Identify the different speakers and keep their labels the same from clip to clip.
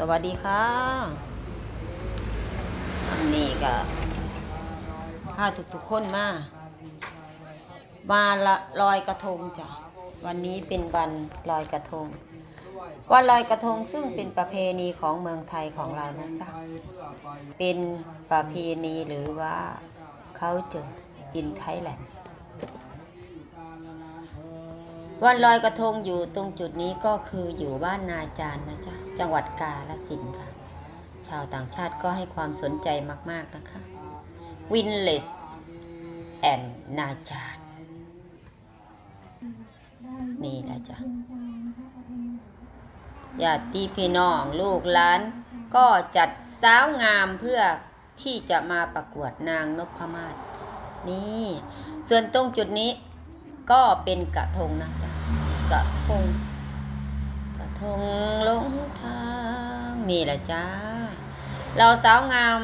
Speaker 1: สวัสดีค่ะอันนี้ก็พาทุกๆคนมา มาละลอยกระทงจ้ะ วันนี้เป็นวันลอยกระทง วันลอยกระทงซึ่งเป็นประเพณีของเมืองไทยของเรานะจ๊ะ เป็นประเพณีหรือว่าเขาเจอ in Thailand วันลอยกระทงอยู่ตรงจุดนี้ก็คืออยู่บ้านนาจารนะจ๊ะจังหวัดกาฬสินค่ะ ชาวต่างชาติก็ให้ความสนใจมาก ๆ นะคะวินเลสแอนนาจารนี่นะจ๊ะญาติพี่น้องลูกหลาน ก็จัดสาวงามเพื่อที่จะมาประกวดนางนพมาศนี่ ส่วนตรงจุดนี้ ก็เป็นกระทงนะจ๊ะกระทง กระทงลงทางนี่แหละจ้า เราสาวงาม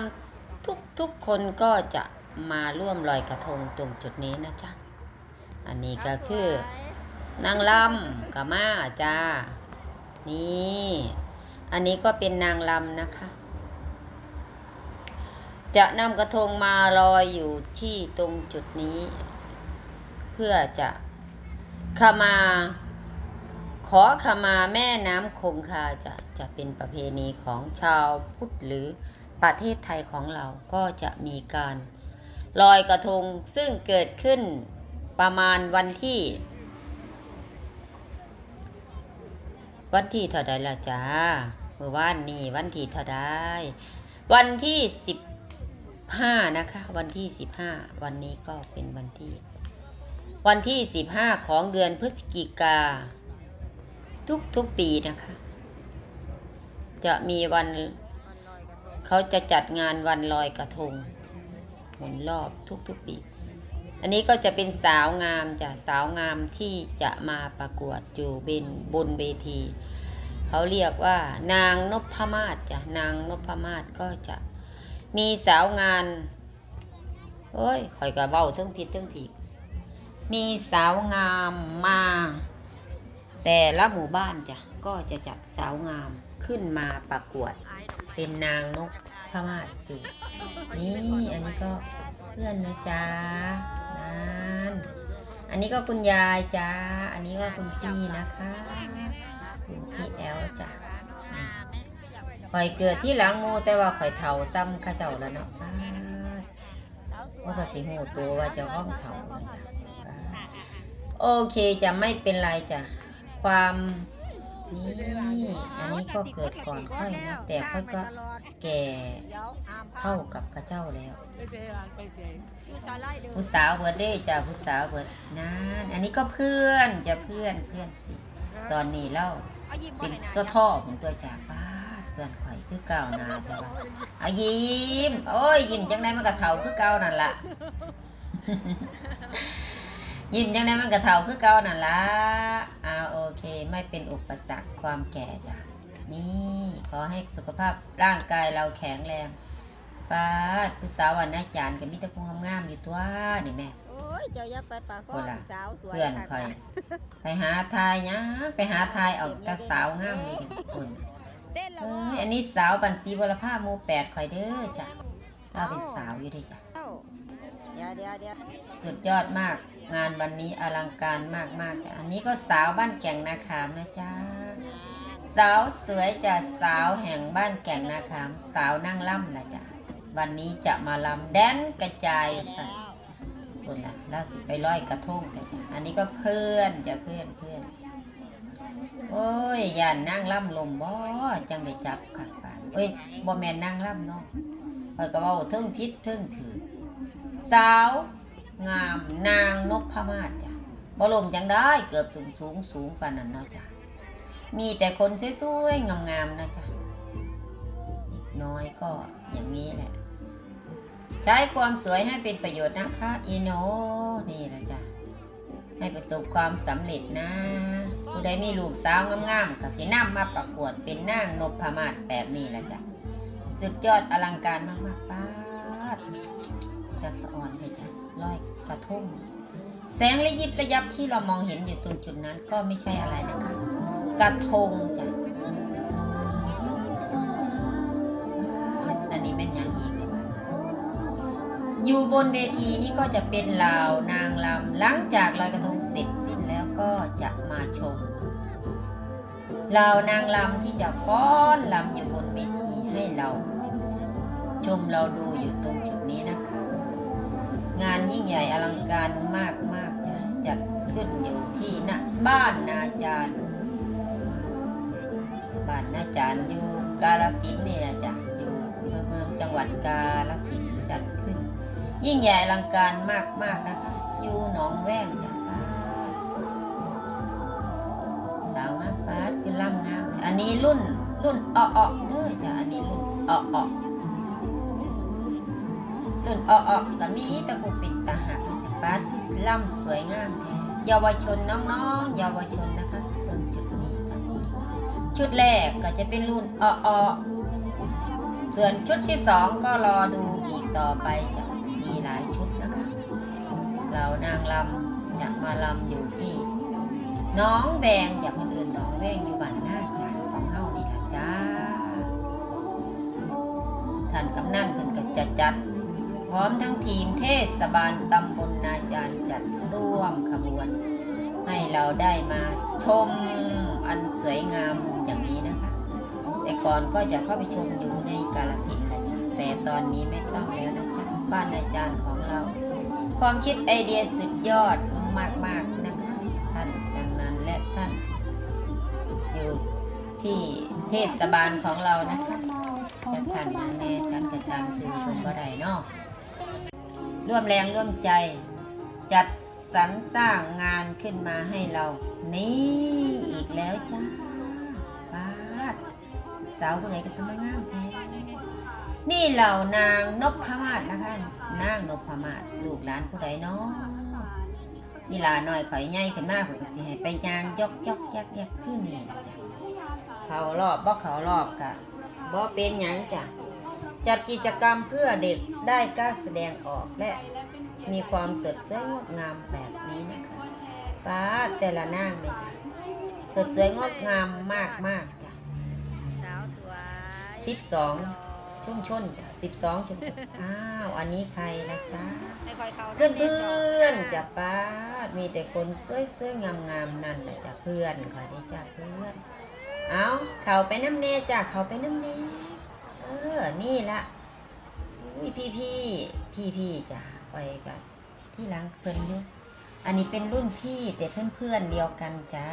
Speaker 1: ทุกทุกคนก็จะมาร่วมลอยกระทงตรงจุดนี้นะจ๊ะ อันนี้ก็คือนางลำกับมาจ้า นี่ อันนี้ก็เป็นนางลำนะคะ จะนำกระทงมาลอยอยู่ที่ตรงจุดนี้ พื่อจะขมา ขอขมาแม่น้ำคงคาจะจะเป็นประเพณีของชาวพุทธหรือประเทศไทยของเราก็จะมีการลอยกระทงซึ่งเกิดขึ้นประมาณวันที่ วันที่เท่าใดละจ้าเมื่อวานนี้วันที่เท่าใดวันที่สิบห้านะคะ วันที่สิบห้าวันนี้ก็เป็นวันที่ วันที่ 15 ของเดือนพฤศจิกา ทุกทุกปีนะคะ จะมีวัน เขาจะจัดงานวันลอยกระทงหมุนรอบทุกทุกปี อันนี้ก็จะเป็นสาวงามจ้ะสาวงามที่จะมาประกวดอยู่บนบนเวที เขาเรียกว่านางนพมาศจ้ะนางนพมาศก็จะมีสาวงานโอ้ยคอยกระเบ้าทั้งผิดทั้งถีก มีสาวงามมา แต่ละหมู่บ้านจ้ะก็จะจัดสาวงามขึ้นมาประกวด เป็นนางนกพม่าจูนี่อันนี้ก็เพื่อนนะจ๊ะนั่นอันนี้ก็คุณยายจ้าอันนี้ก็คุณพี่นะคะคุณพี่แอลจ้ะข่อยเกิดที่หลังหมูแต่ว่าข่อยเฒ่าซ้ำข้าเจ้าแล้วเนาะป้าดว่าก็สิหูตัวว่าจะห้องเฒ่าจ๊ะ โอเคจะไม่เป็นไรจ้ะความนี่อันนี้ก็เกิดก่อนค่อยนะแต่ค่อยก็แก่เท่ากับกระเจ้าแล้วผู้สาวเบิร์ดเด้จ้ะผู้สาวเบิร์ดนั่นอันนี้ก็เพื่อนจะเพื่อนเพื่อนสิตอนนี้เล่าเป็นสะท่อของตัวจากบ้านเพื่อนข่อยคือเก่านาแต่ว่าอายิ้มโอ้ยยิ้มจังได้มันก็เท่าคือเก่านั่นล่ะ ยิ้มยังไงมันกระเทาคือเก่านั่นละอ่าโอเคไม่เป็นอุปสรรคความแก่จ้ะนี่ขอให้สุขภาพร่างกายเราแข็งแรงป้าดผู้สาววันอาจารย์กับมิตรพงงามๆอยู่ตัวนี่แม่
Speaker 2: โอ้ยเจ้าอย่าไปปากข้อ
Speaker 1: โอ้ล่ะ
Speaker 2: สาวสวย
Speaker 1: เพื่อน
Speaker 2: ค่ะ
Speaker 1: คอยไปหาทายนะไปหาทายเอากระสาวงามนี่กันคน
Speaker 2: เต้นแล้ว
Speaker 1: เอ้
Speaker 2: บ่
Speaker 1: ยอันนี้สาวบันสีวรภาพหมูแปดคอยเด้อจ้ะเราเป็นสาวอยู่เด้อจ้ะ
Speaker 2: เดี๋ยวเดี๋ยวเดี๋ยว
Speaker 1: สุดยอดมากงานวันนี้อลังการมากมากอันนี้ก็สาวบ้านแก่งนาขามนะจ๊ะสาวสวยจ้ะสาวแห่งบ้านแก่งนาขาม สาวนั่งล่ำนะจ๊ะวันนี้จะมาลำแดนกระจายสัตว์คนละล้วสิไปร้อยกระทงจ้ะจ้ะอันนี้ก็เพื่อนจ้ะเพื่อนเพื่อนโอ้ยย่านนั่งล่ำลมบ่จังได้จับขัดปานเอ้ยบ่แม่นนั่งล่ำเนาะคอยก็ว่าเทิงพิษเทิงถือ สาว งามนางนกพมาศจ้ะบ่ลมจังได้เกือบสูงสูงสูงปานนั้นเนาะจ้ะมีแต่คนสวยๆงามๆนะจ๊ะอีกน้อยก็อย่างนี้แหละ ใช้ความสวยให้เป็นประโยชน์นะคะอีโนนี่แหละจ้ะให้ประสบความสำเร็จนะผู้ใดมีลูกสาวงามๆก็สินำมาประกวดเป็นนางนพมาศแบบนี้แหละจ้ะสุดยอดอลังการมากๆป้า กระสอนเลยจ้ะลอยกระทุ่มแสงระยิบระยับที่เรามองเห็นอยู่ตรงจุดนั้นก็ไม่ใช่อะไรนะคะ กระทงจ้ะอันนี้เป็นย่งอีกอยู่บนเวทีนี่ก็จะเป็นเหล่านางลำหลังจากลอยกระทงเสร็จสิ้นแล้วก็จะมาชมเหล่านางลำที่จะฟ้อนลำอยู่บนเวทีให้เรา ชมเราดู งานยิ่งใหญ่อลังการมากมากจะจัดขึ้นอยู่ที่ณบ้านนาจารย์บ้านนาจารย์อยู่กาลสินนี่แหละจ้ะอยู่เมืองจังหวัดกาลสินจัดขึ้น ยิ่งใหญ่อลังการมากมากนะคะอยู่หนองแว่งจ้ะสาวงามปาคือล่ำงามอันนี้รุ่นรุ่นอ้อๆเด้อจ้ะอันนี้รุ่นอ้อๆ รุ่นอ้อๆก็มีตะกูปิดตาหักจากบ้านคือล่ำสวยงามแท้เยาวชนน้องๆเยาวชนนะคะตรงจุดนี้ค่ะชุดแรกก็จะเป็นรุ่นอ้อๆส่วนชุดที่สองก็รอดูอีกต่อไปจะมีหลายชุดนะคะเรานางลำจะมาลำอยู่ที่น้องแบงอย่าเพิ่งอื่นน้องแบงอยู่บ้านหน้าจานของเฮานี่ละจ้าท่านกำนันเพิ่นก็จะจัด พร้อมทั้งทีมเทศบาลตำบลนาจารย์จัดร่วมขบวน ให้เราได้มาชมอันสวยงามอย่างนี้นะคะ แต่ก่อนก็จะเข้าไปชมอยู่ในกาลสินธุ์นะจ๊ะแต่ตอนนี้ไม่ต้องแล้วนะจ๊ะบ้านอาจารย์ของเรา ความคิดไอเดียสุดยอดมากๆนะคะท่านดังนั้นและท่าน อยู่ที่เทศบาลของเรานะคะจะท่านยังแน่ฉันกระจำชื่อคนบ่ได้เนอก ร่วมแรงร่วมใจ จัดสรรสร้างงานขึ้นมาให้เรา นี่อีกแล้วจ้าป้าดสาวคนไหนก็สมัยงามแท้นี่เหล่านางนพมาศนะคะนางนพมาศลูกหลานผู้ใดเนาะยีหลาน้อยข่อยใหญ่ขึ้นมากข่อยก็สิให้ไปยางยกยกยักยักขึ้นนี่นะจ๊ะเขารอบบ่เขารอบกะบ่เป็นหยังจ้ะ จัดกิจกรรมเพื่อเด็กได้กล้าแสดงออกและมีความสดสวยงดงามแบบนี้นะคะป้าดแต่ละนางเลยจ้ะสดสวยงดงามมากมากๆจ้ะ
Speaker 2: สาวสวย
Speaker 1: สิบสองชุมชนจ้ะสิบสองชุมชนอ้าวอันนี้ใครนะจ๊ะ
Speaker 2: ไม่ค่อยเข้า
Speaker 1: เพื่อนเพื่อนๆจ้ะป้าดมีแต่คนสวยสวยๆงามงามๆนั่นแหละจ้ะเพื่อนขอได้จ้ะเพื่อน เอาเขาไปน้ำเนจ้ะเขาไปน้ำเน เออ นี่ละอุ้ยพี่พี่พี่พี่จ้ะไปกันที่หลังเพื่อนอยู่อันนี้เป็นรุ่นพี่แต่เพื่อนเพื่อนเดียวกันจ้า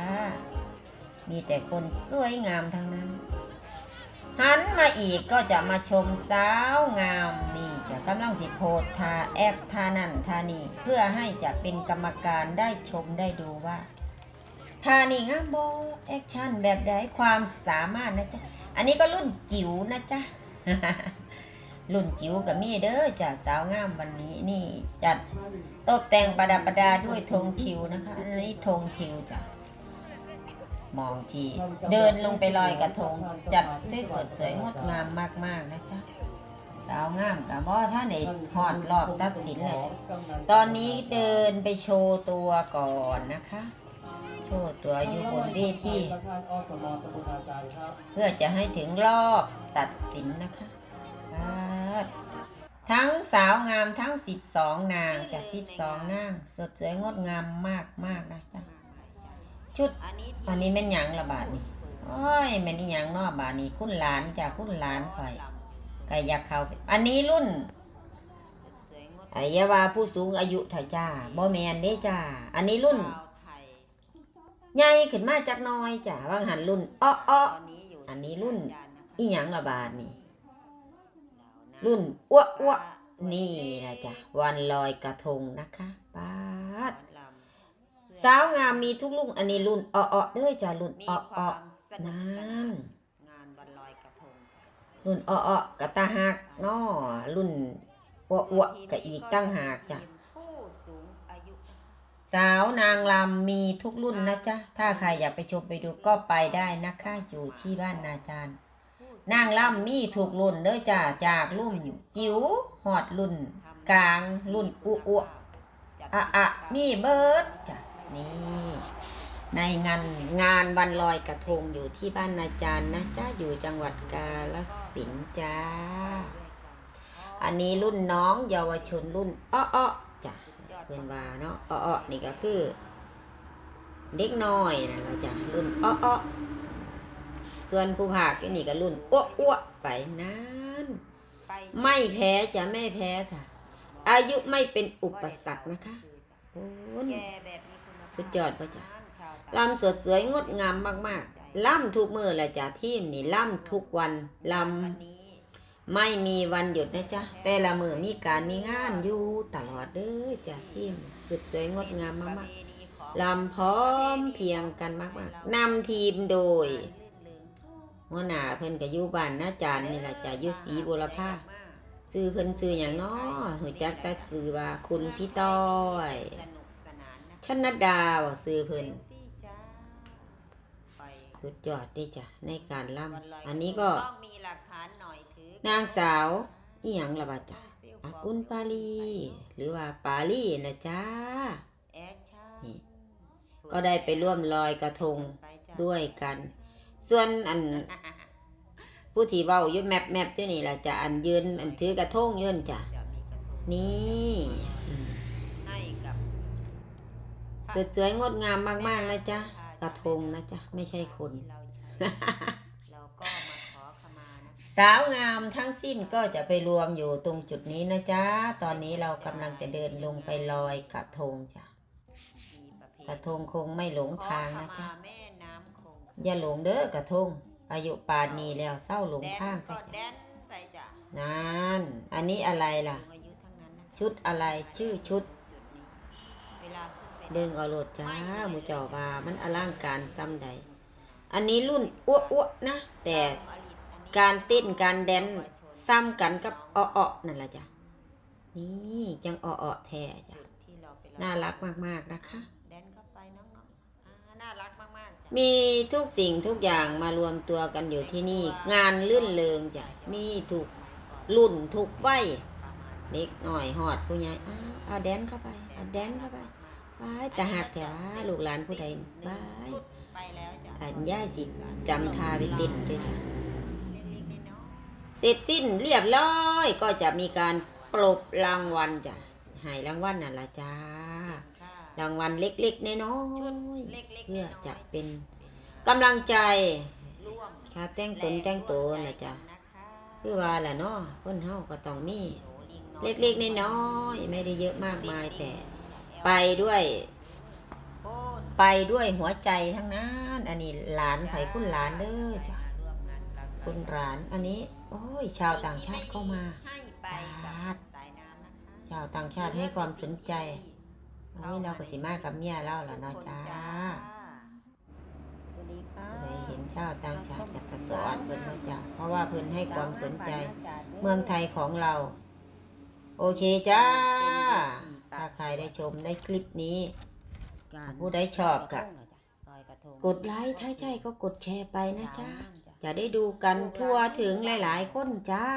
Speaker 1: มีแต่คนสวยงามทั้งนั้น หันมาอีกก็จะมาชมสาวงามนี่จะกำลังสิโพสทาแอปทานันทานี่เพื่อให้จะเป็นกรรมการได้ชมได้ดูว่า ทานี่งามโบแอคชั่นแบบใดความสามารถนะจ๊ะ อันนี้ก็รุ่นจิ๋วนะจ๊ะ รุ่นจิ๋วกับมีเด้อจ้ะสาวงามวันนี้นี่จัดตกแต่งประดับประดาด้วยธงทิวนะคะ อันนี้ธงทิวจ้ะมองที เดินลงไปลอยกระทง จัดสวยสดสวยงดงามมากๆนะจ๊ะสาวงามกับบ่ท่านเอกหอดรอบตัดสินเลยตอนนี้เดินไปโชว์ตัวก่อนนะคะ โชว์ตัวอยู่บนเวที
Speaker 3: ประธานอสมตำบลอาจารย์ครับ
Speaker 1: เพื่อจะให้ถึงรอบตัดสินนะคะครับทั้งสาวงามทั้ง 12 นางจาก 12 นางสดสวยงดงามมากมากๆนะจ๊ะชุด
Speaker 2: อันนี้
Speaker 1: อันนี้แม่นหยังละบาทนี่โอ้ยแม่นอีหยังเนาะบาทนี่คุณหลานจากคุณหลานข่อยก็อยากเข้าไปอันนี้รุ่น
Speaker 2: สวยงด
Speaker 1: ไอ้อยาวาผู้สูงอายุเถอะจ้าบ่แมนเด้จ้า อันนี้รุ่น
Speaker 2: ชาวไทย
Speaker 1: ใหญ่ขึ้นมาจักน้อยจ้าว่างหันรุ่นอ้ออ้อ
Speaker 2: อันนี้
Speaker 1: รุ่น
Speaker 2: อี
Speaker 1: หยังละบาทนี่ รุ่นอ้วอ้วนี่นะจ้ะวันลอยกระทงนะคะป้าดสาวงามมีทุกรุ่นอันนี้รุ่นอ้ออ้อเด้อจ้ารุ่นอ้ออ้อ
Speaker 2: นั่
Speaker 1: น
Speaker 2: รุ่
Speaker 1: นอ้ออ้อกะตาหักน้อรุ่นอ้วอ้วกะอีกตั้งหากจ้ะ
Speaker 2: สา
Speaker 1: วนางลำมีทุกรุ่นนะจ๊ะ ถ้าใครอยากไปชมไปดูก็ไปได้นะคะอยู่ที่บ้านนาจารย์ นางลำมีทุกรุ่นเด้อจ้าจากรุ่นจิ๋วหอดรุ่น กลางรุ่นอ้วอ้วอะอะมีเบิร์ดจ้ะนี่ในงานงานวันลอยกระทงอยู่ที่บ้านนาจารย์นะจ้าอยู่จังหวัดกาฬสินจ้า อันนี้รุ่นน้องเยาวชนรุ่นอ้ออ เพื่อนว่าเนาะอ้ออ้อนี่ก็คือ เด็กน้อยนะเราจ้ะรุ่นอ้ออ้อส่วนผู้ภาคก็นี่ก็รุ่นอ้วอ้วไปนั้น
Speaker 2: ไป
Speaker 1: ไม่แพ้จะไม่แพ้ค่ะ อายุไม่เป็นอุปสรรคนะคะโอ้ย
Speaker 2: แกแบบมีคุณภาพ
Speaker 1: สุดยอดปะจ๊ะ
Speaker 2: ชาวต่าง
Speaker 1: ลำสดสวยงดงามมากๆล่ำทุกมือแหละจ้ะทีมนี่ล่ำทุกวันล
Speaker 2: วันนี้ำ
Speaker 1: ไม่มีวันหยุดนะจ๊ะ แต่ละมือมีการมีงานอยู่ตลอดเด้อจ้ะทีมสุดสวยงดงามมาก
Speaker 2: ประเพณีของ
Speaker 1: ๆลำพร้อมเพียงกันมากๆนำทีมโดย
Speaker 2: ลื่นเริงทุก
Speaker 1: หัวหน้าเพิ่นก็อยู่บ้านนาจารย์นี่แหละจ้ะยู่ศรีบุรพาซื้อเพิ่นซื้ออย่างน้อหูจักแต่ซื้อว่าคุณพี่ต้อย
Speaker 2: สนุกสนานนะ
Speaker 1: ชนดาวซื้อเพิ่นสุดยอดด้จ้ะในการล่ำอันนี้ก็
Speaker 2: นา
Speaker 1: งสาวอีหยังละบาจ้ะอากุลปาลี หรือว่าปาลีนะจ้า
Speaker 2: นี่
Speaker 1: ก็ได้ไปร่วมลอยกระทงด้วยกัน ส่วนอัน ผู้ที่เว้าอยู่แมปแมปเจ้านี่ล่ะจ้ะอันยืนอันถือกระทงยืนจ้ะนี่สดสวยงดงามมากๆนะจ๊ะกระทงนะจ๊ะไม่ใช่คน สาวงามทั้งสิ้นก็จะไปรวมอยู่ตรงจุดนี้นะจ๊ะ ตอนนี้เรากำลังจะเดินลงไปลอยกระทงจ้ะ
Speaker 2: มีประเพณี
Speaker 1: กระทงคงไม่หลงทางนะจ๊ะ
Speaker 2: ขอขมาแม่น้ำคง
Speaker 1: อย่าหลงเด้อกระทง อายุป่านนี้แล้วเศร้าหลงทาง
Speaker 2: แด
Speaker 1: ซะ
Speaker 2: นก็แด
Speaker 1: จ้ะ
Speaker 2: นไปจ้ะ
Speaker 1: นั่น อันนี้อะไรล่ะ
Speaker 2: สูงอายุทั้งนั้นนะคะ
Speaker 1: ชุดอะไรชื่อชุด
Speaker 2: จุดนี้เวลาขึ้นไป
Speaker 1: เดิงเอาโลดจ้าหมูเจ้าว่ามันอลังการซ้ำใด อันนี้รุ่นอ้วๆนะ แต่ การเต้นการแดนซ้ำกันกับอ้อๆนั่นแหละจ้ะ นี่จังอ้อๆแท้จ้ะ
Speaker 2: จุดที่เราไป
Speaker 1: น่ารักมากๆนะคะ
Speaker 2: แดนเข้าไปน้องๆอ่าน่ารักมากๆจ้ะ
Speaker 1: มีทุกสิ่งทุกอย่างมารวมตัวกันอยู่ที่นี่ งานลื่นเริงจ้ะ มีทุกรุ่นทุกวัยเด็กหน่อยหอดผู้ใหญ่อ้าวเอาแดนเข้าไปเอาแดนเข้าไปบายแต่หักแถวลูกหลานผู้ใดบาย
Speaker 2: ชุดไปแล้วจ้ะ
Speaker 1: อันย่ายสิจำทาไปติดด้วยจ้ะ
Speaker 2: เล็กๆน้อย
Speaker 1: เสร็จสิ้นเรียบร้อยก็จะมีการปลบรางวัลจ้ะให้รางวัลนั่นละจ้า
Speaker 2: ๆค่ะ
Speaker 1: รางวัลเล็กๆน้อ
Speaker 2: ชุด
Speaker 1: ย
Speaker 2: เล็ก
Speaker 1: ๆ
Speaker 2: ๆ
Speaker 1: เพื่อ
Speaker 2: น้อยๆ
Speaker 1: จะเป็นกำลังใจ
Speaker 2: ร่วม
Speaker 1: ค่าแต่งตนแต่งตัวนะจ้ะ
Speaker 2: นะคะ
Speaker 1: คือว่าแหละเนาะคนเฮาก็ต้องมี
Speaker 2: โหลิงน้อย
Speaker 1: เล็กๆน้อยๆไม่ได้เยอะมากมายแต่ไปด้วย
Speaker 2: โอ้น
Speaker 1: ไปด้วยหัวใจทั้งนั้น อันนี้หลานไผคุณหลานเด้อจ้ะ
Speaker 2: ร่วมงานกัน
Speaker 1: คุณหลานอันนี้ โอ้ย ชาวต่างชาติเข้ามา
Speaker 2: ให้ไปกับสายน้ำนะคะ
Speaker 1: ชาวต่างชาติให้ความสนใจโอ้ยเราก็สิมากับเมียเราล่ะเนาะจ้า
Speaker 2: สวัสดีค่ะ
Speaker 1: ได้เห็นชาวต่างชาติกับตะสอนเพิ่นมาจ้ะเพราะว่าเพิ่นให้ความสนใจ เมืองไทยของเรา โอเคจ้า ถ้าใครได้ชมได้คลิปนี้ผู้ใดชอบก็กดไลค์ถ้าใช่ก็กดแชร์ไปนะจ๊ะ จะได้ดูกันทั่วถึงหลาย ๆ คน
Speaker 2: จ้า